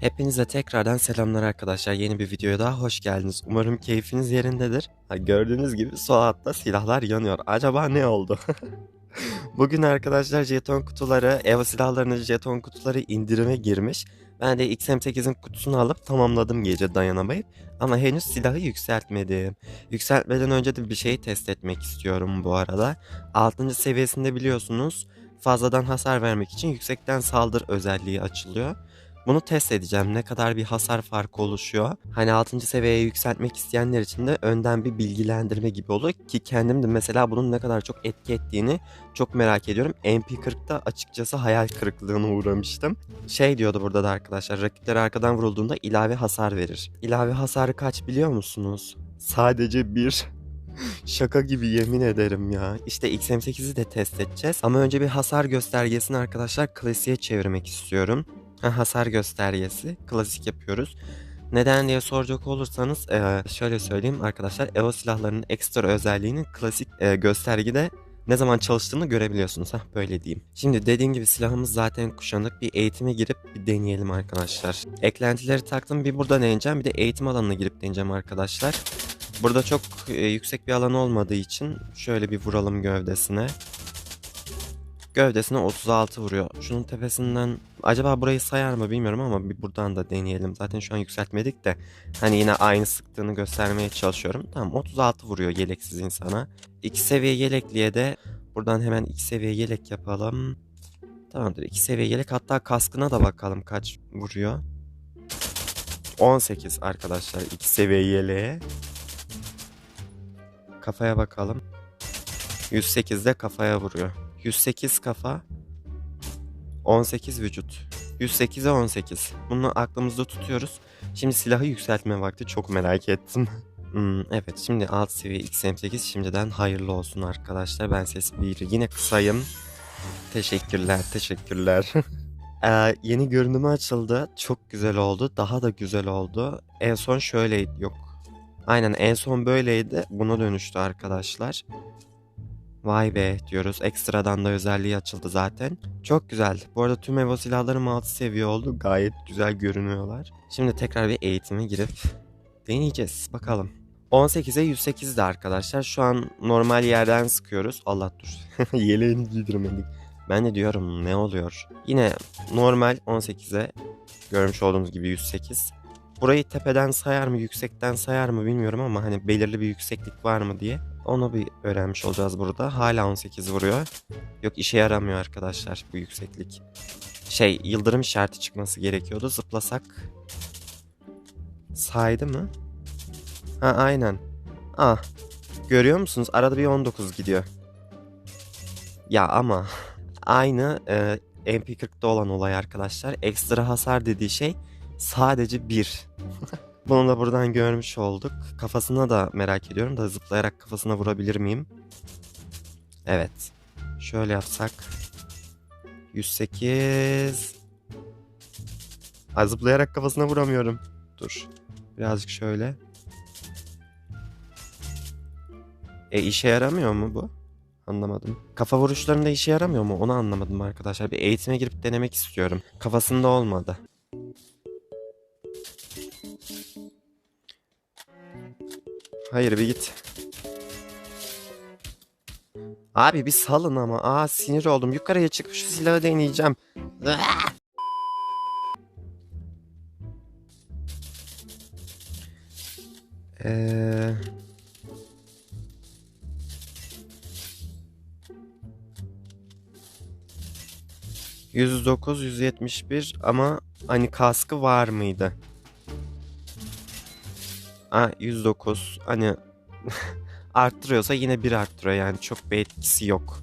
Hepinize tekrardan selamlar arkadaşlar. Yeni bir videoya daha hoş geldiniz. Umarım keyfiniz yerindedir. Ha, gördüğünüz gibi sol altta silahlar yanıyor. Acaba ne oldu? Bugün arkadaşlar jeton kutuları, EVO silahlarının jeton kutuları indirime girmiş. Ben de XM8'in kutusunu alıp tamamladım gece dayanamayıp. Ama henüz silahı yükseltmedim. Yükseltmeden önce de bir şeyi test etmek istiyorum bu arada. 6. seviyesinde biliyorsunuz fazladan hasar vermek için yüksekten saldır özelliği açılıyor. Bunu test edeceğim. Ne kadar bir hasar farkı oluşuyor. Hani 6. seviyeye yükseltmek isteyenler için de önden bir bilgilendirme gibi olur. Ki kendim de mesela bunun ne kadar çok etki ettiğini çok merak ediyorum. MP40'da açıkçası hayal kırıklığına uğramıştım. Şey diyordu burada da arkadaşlar. Rakipler arkadan vurulduğunda ilave hasar verir. İlave hasarı kaç biliyor musunuz? Sadece bir. Şaka gibi yemin ederim ya. İşte XM8'i de test edeceğiz. Ama önce bir hasar göstergesini arkadaşlar klasiğe çevirmek istiyorum. Ha, hasar göstergesi. Klasik yapıyoruz. Neden diye soracak olursanız eee, şöyle söyleyeyim arkadaşlar. EVO silahlarının ekstra özelliğinin klasik eee, göstergede ne zaman çalıştığını görebiliyorsunuz. Hah böyle diyeyim. Şimdi dediğim gibi silahımız zaten kuşanık. Bir eğitime girip bir deneyelim arkadaşlar. Eklentileri taktım. Bir burada deneyeceğim. Bir de eğitim alanına girip deneyeceğim arkadaşlar. Burada çok e, yüksek bir alan olmadığı için şöyle bir vuralım gövdesine. Gövdesine 36 vuruyor. Şunun tepesinden acaba burayı sayar mı bilmiyorum ama bir buradan da deneyelim. Zaten şu an yükseltmedik de hani yine aynı sıktığını göstermeye çalışıyorum. Tamam 36 vuruyor yeleksiz insana. 2 seviye yelekliye de buradan hemen 2 seviye yelek yapalım. Tamamdır 2 seviye yelek hatta kaskına da bakalım kaç vuruyor. 18 arkadaşlar 2 seviye yeleğe. Kafaya bakalım. 108 de kafaya vuruyor. 108 kafa 18 vücut. 108'e 18. Bunu aklımızda tutuyoruz. Şimdi silahı yükseltme vakti çok merak ettim. Hmm, evet şimdi alt seviye XM8 şimdiden hayırlı olsun arkadaşlar. Ben sesi bir yine kısayım. Teşekkürler teşekkürler. Ee, yeni görünümü açıldı. Çok güzel oldu. Daha da güzel oldu. En son şöyleydi. Yok. Aynen en son böyleydi. Buna dönüştü arkadaşlar. Vay be diyoruz. Ekstradan da özelliği açıldı zaten. Çok güzel. Bu arada tüm Evo silahlarım 6 seviye oldu. Gayet güzel görünüyorlar. Şimdi tekrar bir eğitime girip deneyeceğiz. Bakalım. 18'e 108 de arkadaşlar. Şu an normal yerden sıkıyoruz. Allah dur. Yeleğini giydirmedik. Ben de diyorum ne oluyor? Yine normal 18'e görmüş olduğunuz gibi 108. Burayı tepeden sayar mı, yüksekten sayar mı bilmiyorum ama hani belirli bir yükseklik var mı diye onu bir öğrenmiş olacağız burada. Hala 18 vuruyor. Yok işe yaramıyor arkadaşlar bu yükseklik. Şey yıldırım işareti çıkması gerekiyordu. Zıplasak saydı mı? Ha aynen. Ah görüyor musunuz? Arada bir 19 gidiyor. Ya ama aynı e, MP40'da olan olay arkadaşlar. Ekstra hasar dediği şey sadece 1. Bunu da buradan görmüş olduk. Kafasına da merak ediyorum da zıplayarak kafasına vurabilir miyim? Evet. Şöyle yapsak. 108. Ay zıplayarak kafasına vuramıyorum. Dur. Birazcık şöyle. E işe yaramıyor mu bu? Anlamadım. Kafa vuruşlarında işe yaramıyor mu? Onu anlamadım arkadaşlar. Bir eğitime girip denemek istiyorum. Kafasında olmadı. Hayır bir git. Abi bir salın ama. Aa sinir oldum. Yukarıya çıkıp şu silahı deneyeceğim. Eee... 109, 171 ama hani kaskı var mıydı? Aa 109 hani arttırıyorsa yine bir arttırıyor yani çok bir etkisi yok.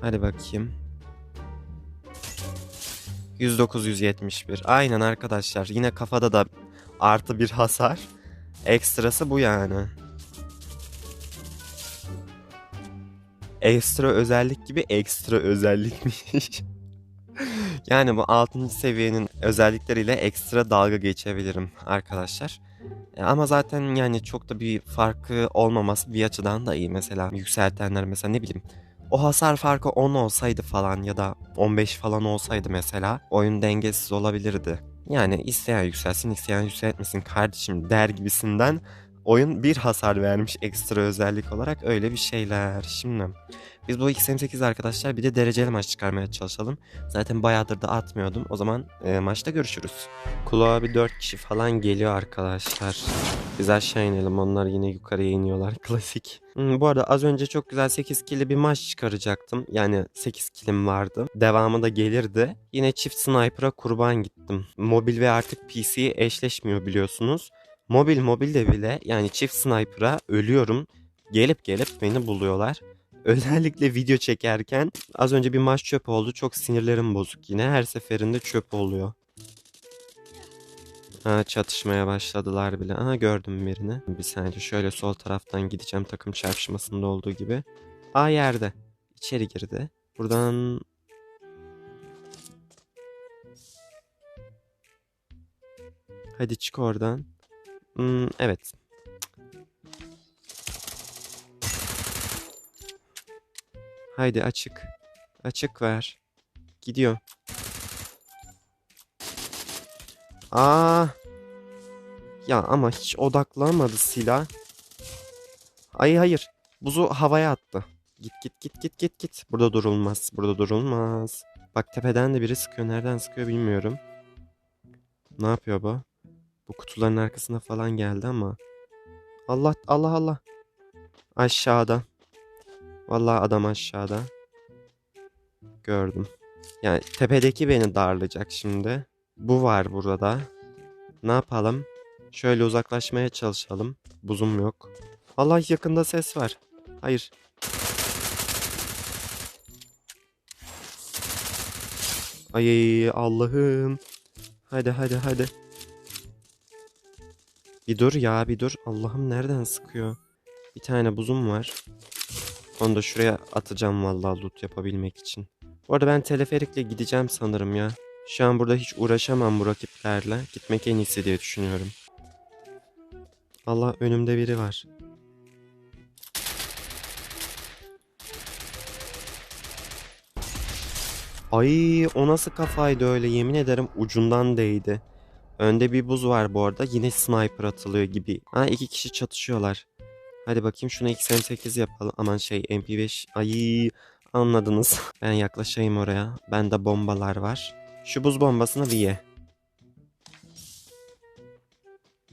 Hadi bakayım. 109 171. Aynen arkadaşlar. Yine kafada da artı bir hasar. Ekstrası bu yani. Ekstra özellik gibi ekstra özellikmiş. yani bu 6. seviyenin özellikleriyle ekstra dalga geçebilirim arkadaşlar. E, ama zaten yani çok da bir farkı olmaması bir açıdan da iyi. Mesela yükseltenler mesela ne bileyim o hasar farkı 10 olsaydı falan ya da 15 falan olsaydı mesela oyun dengesiz olabilirdi. Yani isteyen yükselsin isteyen yükseltmesin kardeşim der gibisinden oyun bir hasar vermiş ekstra özellik olarak öyle bir şeyler. Şimdi biz bu XM8 arkadaşlar bir de dereceli maç çıkarmaya çalışalım. Zaten bayağıdır da atmıyordum. O zaman e, maçta görüşürüz. Kulağa bir 4 kişi falan geliyor arkadaşlar. Biz aşağı inelim onlar yine yukarıya iniyorlar klasik. Hmm, bu arada az önce çok güzel 8 kili bir maç çıkaracaktım. Yani 8 kilim vardı. Devamı da gelirdi. Yine çift sniper'a kurban gittim. Mobil ve artık PC eşleşmiyor biliyorsunuz. Mobil mobilde bile yani çift sniper'a ölüyorum. Gelip gelip beni buluyorlar. Özellikle video çekerken az önce bir maç çöp oldu. Çok sinirlerim bozuk yine. Her seferinde çöp oluyor. Ha, çatışmaya başladılar bile. Aha gördüm birini. Bir saniye şöyle sol taraftan gideceğim takım çarpışmasında olduğu gibi. A yerde. İçeri girdi. Buradan Hadi çık oradan. Hmm, evet. Haydi açık. Açık ver. Gidiyor. Aa. Ya ama hiç odaklanmadı silah. Ay hayır. Buzu havaya attı. Git git git git git git. Burada durulmaz. Burada durulmaz. Bak tepeden de biri sıkıyor. Nereden sıkıyor bilmiyorum. Ne yapıyor bu? Bu kutuların arkasına falan geldi ama. Allah Allah Allah. Aşağıda. Vallahi adam aşağıda. Gördüm. Yani tepedeki beni darlayacak şimdi. Bu var burada. Ne yapalım? Şöyle uzaklaşmaya çalışalım. Buzum yok. Allah yakında ses var. Hayır. Ay Allah'ım. Hadi hadi hadi. Bir dur ya bir dur. Allah'ım nereden sıkıyor? Bir tane buzum var. Onu da şuraya atacağım vallahi loot yapabilmek için. Bu arada ben teleferikle gideceğim sanırım ya. Şu an burada hiç uğraşamam bu rakiplerle. Gitmek en iyisi diye düşünüyorum. Allah önümde biri var. Ay o nasıl kafaydı öyle yemin ederim ucundan değdi. Önde bir buz var bu arada. Yine sniper atılıyor gibi. Ha iki kişi çatışıyorlar. Hadi bakayım şuna XM8 yapalım. Aman şey MP5. Ay anladınız. ben yaklaşayım oraya. Bende bombalar var. Şu buz bombasını bir ye.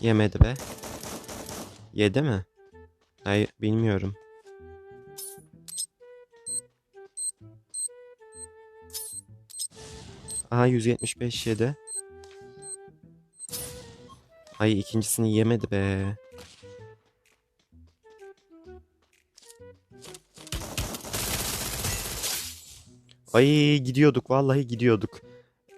Yemedi be. Yedi mi? Hayır bilmiyorum. Aha 175 yedi. Ay ikincisini yemedi be. Ay gidiyorduk vallahi gidiyorduk.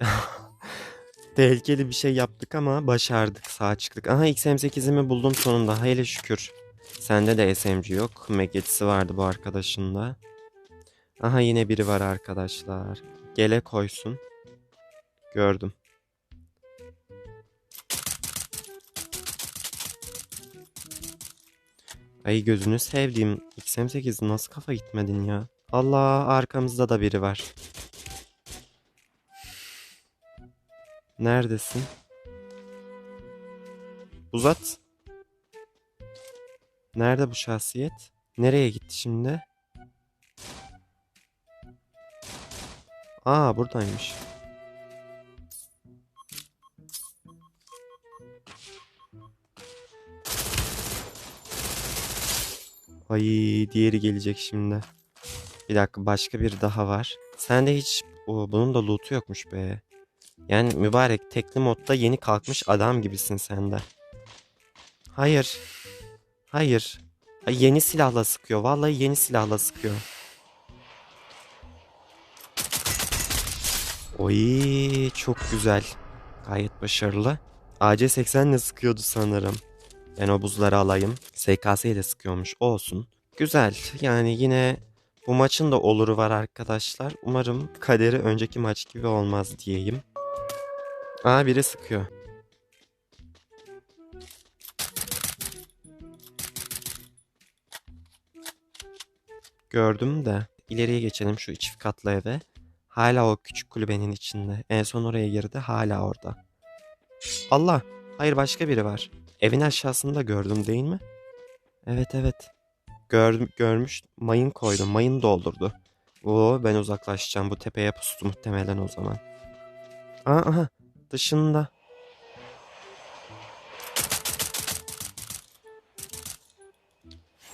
Tehlikeli bir şey yaptık ama başardık sağ çıktık. Aha XM8'imi buldum sonunda hele şükür. Sende de SMG yok. Maget'si vardı bu arkadaşında. Aha yine biri var arkadaşlar. Gele koysun. Gördüm. Ay gözünü sevdiğim XM8 nasıl kafa gitmedin ya? Allah arkamızda da biri var. Neredesin? Uzat. Nerede bu şahsiyet? Nereye gitti şimdi? Aa buradaymış. Ay diğeri gelecek şimdi. Bir dakika başka bir daha var. Sende hiç o, bunun da loot'u yokmuş be. Yani mübarek tekli modda yeni kalkmış adam gibisin sen de. Hayır. Hayır. Ay, yeni silahla sıkıyor. Vallahi yeni silahla sıkıyor. Oy çok güzel. Gayet başarılı. AC-80 ile sıkıyordu sanırım. Ben o buzları alayım. SKS ile sıkıyormuş olsun. Güzel yani yine bu maçın da oluru var arkadaşlar. Umarım kaderi önceki maç gibi olmaz diyeyim. Aa biri sıkıyor. Gördüm de ileriye geçelim şu çift katlı eve. Hala o küçük kulübenin içinde. En son oraya girdi hala orada. Allah hayır başka biri var. Evin aşağısında gördüm değil mi? Evet evet. Gör, görmüş mayın koydu. Mayın doldurdu. Oo ben uzaklaşacağım. Bu tepeye pustu muhtemelen o zaman. Aa, aha dışında.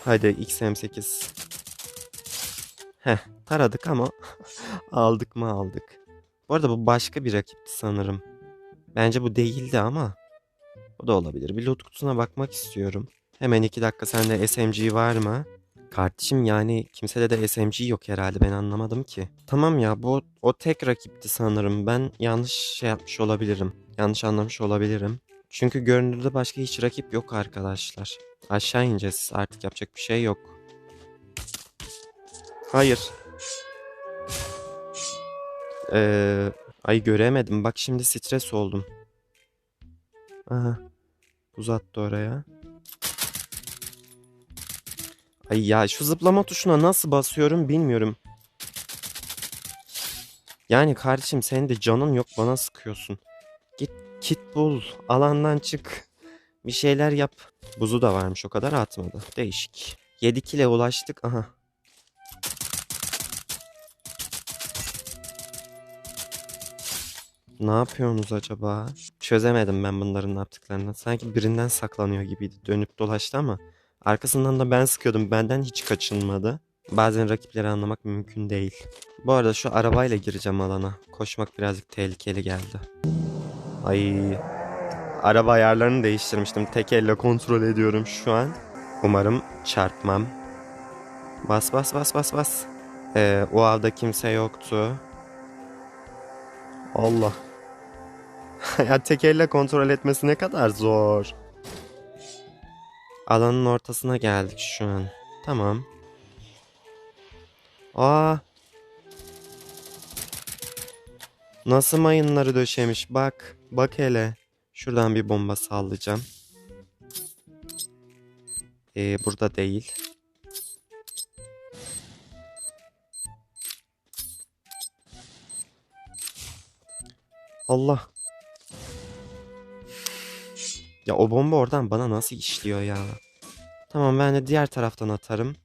Hadi XM8. Heh taradık ama aldık mı aldık. Bu arada bu başka bir rakipti sanırım. Bence bu değildi ama. Bu da olabilir. Bir loot kutusuna bakmak istiyorum. Hemen iki dakika sende SMG var mı? Kardeşim yani kimsede de SMG yok herhalde ben anlamadım ki. Tamam ya bu o tek rakipti sanırım. Ben yanlış şey yapmış olabilirim. Yanlış anlamış olabilirim. Çünkü görünürde başka hiç rakip yok arkadaşlar. Aşağı ineceğiz artık yapacak bir şey yok. Hayır. Ee, ay göremedim. Bak şimdi stres oldum. Aha. Uzattı oraya. Ay ya şu zıplama tuşuna nasıl basıyorum bilmiyorum. Yani kardeşim senin de canın yok bana sıkıyorsun. Git kit bul. Alandan çık. Bir şeyler yap. Buzu da varmış o kadar atmadı. Değişik. 7 kile ulaştık. Aha. Ne yapıyorsunuz acaba? Çözemedim ben bunların ne yaptıklarını. Sanki birinden saklanıyor gibiydi. Dönüp dolaştı ama arkasından da ben sıkıyordum. Benden hiç kaçınmadı. Bazen rakipleri anlamak mümkün değil. Bu arada şu arabayla gireceğim alana. Koşmak birazcık tehlikeli geldi. Ay. Araba ayarlarını değiştirmiştim. Tek elle kontrol ediyorum şu an. Umarım çarpmam. Bas bas bas bas bas. Ee, o avda kimse yoktu. Allah. ya tek elle kontrol etmesi ne kadar zor. Alanın ortasına geldik şu an. Tamam. Aa. Nasıl mayınları döşemiş bak. Bak hele. Şuradan bir bomba sallayacağım. Ee, burada değil. Allah. Ya o bomba oradan bana nasıl işliyor ya? Tamam ben de diğer taraftan atarım.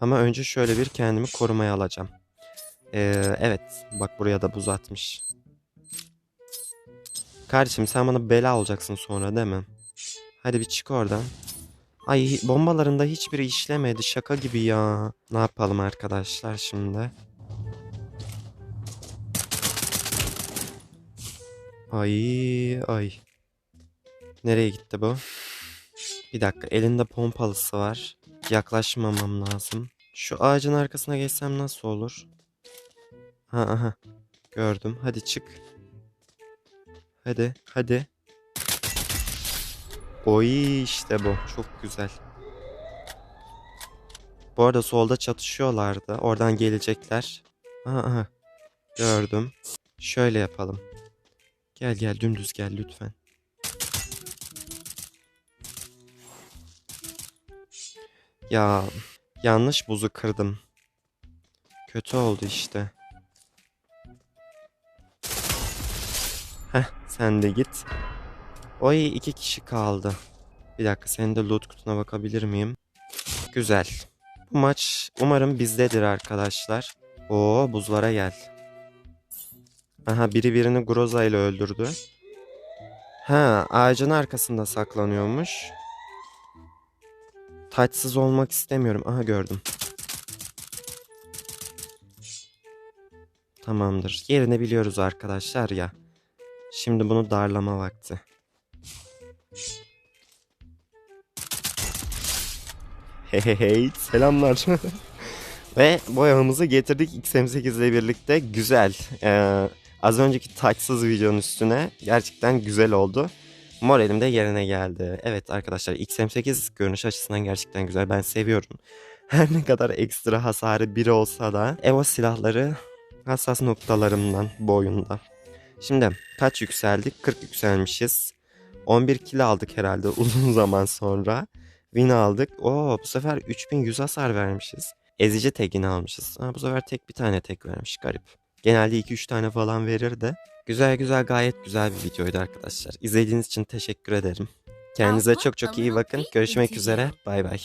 Ama önce şöyle bir kendimi korumaya alacağım. Ee, evet bak buraya da buz atmış. Kardeşim sen bana bela olacaksın sonra değil mi? Hadi bir çık oradan. Ay bombalarında hiçbiri işlemedi şaka gibi ya. Ne yapalım arkadaşlar şimdi? Ay ay. Nereye gitti bu? Bir dakika elinde pompalısı var. Yaklaşmamam lazım. Şu ağacın arkasına geçsem nasıl olur? Ha aha. Gördüm. Hadi çık. Hadi hadi. Oy işte bu. Çok güzel. Bu arada solda çatışıyorlardı. Oradan gelecekler. Aha, aha. Gördüm. Şöyle yapalım. Gel gel dümdüz gel lütfen. Ya yanlış buzu kırdım. Kötü oldu işte. Heh sen de git. Oy iki kişi kaldı. Bir dakika senin de loot kutuna bakabilir miyim? Güzel. Bu maç umarım bizdedir arkadaşlar. Oo buzlara gel. Aha biri birini Groza ile öldürdü. Ha ağacın arkasında saklanıyormuş. Taçsız olmak istemiyorum. Aha gördüm. Tamamdır. Yerini biliyoruz arkadaşlar ya. Şimdi bunu darlama vakti. Hey hey hey selamlar. Ve boyamızı getirdik XM8 ile birlikte. Güzel. Ee, az önceki taçsız videonun üstüne gerçekten güzel oldu. Moralim de yerine geldi. Evet arkadaşlar XM8 görünüş açısından gerçekten güzel. Ben seviyorum. Her ne kadar ekstra hasarı biri olsa da Evo silahları hassas noktalarımdan bu oyunda. Şimdi kaç yükseldik? 40 yükselmişiz. 11 kilo aldık herhalde uzun zaman sonra. Win aldık. Oo bu sefer 3100 hasar vermişiz. Ezici tekini almışız. Ha, bu sefer tek bir tane tek vermiş. Garip. Genelde 2-3 tane falan verir de. Güzel güzel gayet güzel bir videoydu arkadaşlar. İzlediğiniz için teşekkür ederim. Kendinize çok çok iyi bakın. Görüşmek üzere. Bay bay.